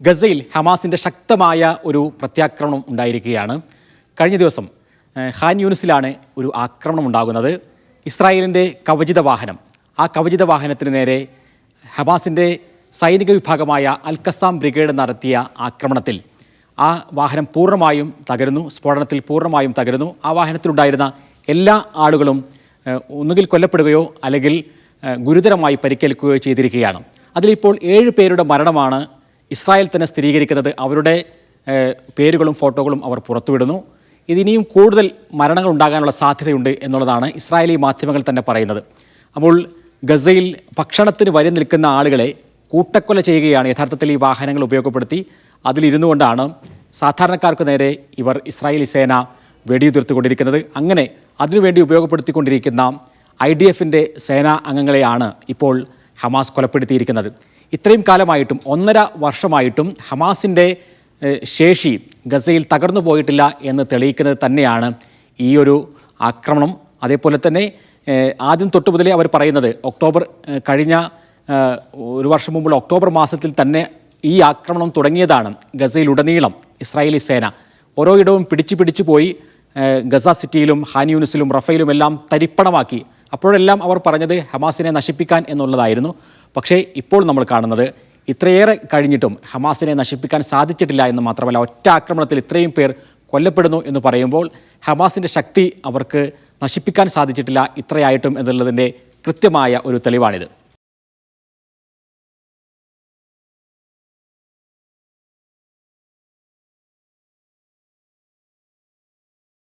ഗസയിൽ ഹമാസിന്റെ ശക്തമായ ഒരു പ്രത്യാക്രമണം ഉണ്ടായിരിക്കുകയാണ്. കഴിഞ്ഞ ദിവസം ഹാൻ ഖാൻ യൂനിസിലാണ് ഒരു ആക്രമണം ഉണ്ടാകുന്നത്. ഇസ്രായേലിന്റെ കവചിത വാഹനം. ആ കവചിത വാഹനത്തിന് നേരെ ഹമാസിന്റെ സൈനിക വിഭാഗമായ അൽ കസാം ബ്രിഗേഡ് നടത്തിയ ആക്രമണത്തിൽ. ആ വാഹനം പൂർണമായും തകരുന്നു സ്ഫോടനത്തിൽ പൂർണമായും തകരുന്നു. ആ വാഹനത്തിലുണ്ടായിരുന്ന എല്ലാ ആളുകളും ഒന്നുകിൽ കൊല്ലപ്പെടുകയോ അല്ലെങ്കിൽ ഗുരുതരമായി പരിക്കേൽക്കുകയോ ചെയ്തിരിക്കുകയാണ്. അതിലിപ്പോൾ ഏഴ് പേരുടെ മരണമാണ് ഇസ്രായേൽ തന്നെ സ്ഥിരീകരിക്കുന്നത് അവരുടെ പേരുകളും ഫോട്ടോകളും അവർ പുറത്തുവിടുന്നു. ഇതിനിയും കൂടുതൽ മരണങ്ങൾ ഉണ്ടാകാനുള്ള സാധ്യതയുണ്ട് എന്നുള്ളതാണ് ഇസ്രായേലി മാധ്യമങ്ങൾ തന്നെ പറയുന്നത്. അപ്പോൾ ഗസയിൽ ഭക്ഷണത്തിന് വരി നിൽക്കുന്ന ആളുകളെ കൂട്ടക്കൊല ചെയ്യുകയാണ് യഥാർത്ഥത്തിൽ ഈ വാഹനങ്ങൾ ഉപയോഗപ്പെടുത്തി. അതിലിരുന്നു കൊണ്ടാണ് സാധാരണക്കാർക്ക് നേരെ ഇവർ ഇസ്രായേലി സേന വെടിയുതിർത്തുകൊണ്ടിരിക്കുന്നത്. അങ്ങനെ അതിനുവേണ്ടി ഉപയോഗപ്പെടുത്തിക്കൊണ്ടിരിക്കുന്ന ഐ ഡി എഫിന്റെ സേനാ അംഗങ്ങളെയാണ് ഇപ്പോൾ ഹമാസ് കൊലപ്പെടുത്തിയിരിക്കുന്നത്. ഇത്രയും കാലമായിട്ടും ഒന്നര വർഷമായിട്ടും ഹമാസിന്റെ ശേഷി ഗസയിൽ തകർന്നു പോയിട്ടില്ല എന്ന് തെളിയിക്കുന്നത് തന്നെയാണ് ഈ ഒരു ആക്രമണം. അതേപോലെ തന്നെ ആദ്യം തൊട്ട് മുതലേ അവർ പറയുന്നത് ഒക്ടോബർ കഴിഞ്ഞ ഒരു വർഷം മുമ്പുള്ള ഒക്ടോബർ മാസത്തിൽ തന്നെ ഈ ആക്രമണം തുടങ്ങിയതാണ് ഗസയിലുടനീളം ഇസ്രായേലി സേന. ഓരോ ഇടവും പിടിച്ചു പിടിച്ചു പോയി ഗസ സിറ്റിയിലും ഹാനിയൂനിസിലും റഫയിലുമെല്ലാം തരിപ്പണമാക്കി. അപ്പോഴെല്ലാം അവർ പറഞ്ഞത് ഹമാസിനെ നശിപ്പിക്കാൻ എന്നുള്ളതായിരുന്നു. പക്ഷേ ഇപ്പോൾ നമ്മൾ കാണുന്നത് ഇത്രയേറെ കഴിഞ്ഞിട്ടും ഹമാസിനെ നശിപ്പിക്കാൻ സാധിച്ചിട്ടില്ല എന്ന് മാത്രമല്ല ഒറ്റ ആക്രമണത്തിൽ ഇത്രയും പേർ കൊല്ലപ്പെടുന്നു എന്ന് പറയുമ്പോൾ ഹമാസിന്റെ ശക്തി അവർക്ക് നശിപ്പിക്കാൻ സാധിച്ചിട്ടില്ല ഇത്രയായിട്ടും എന്നുള്ളതിന്റെ കൃത്യമായ ഒരു തെളിവാണിത്.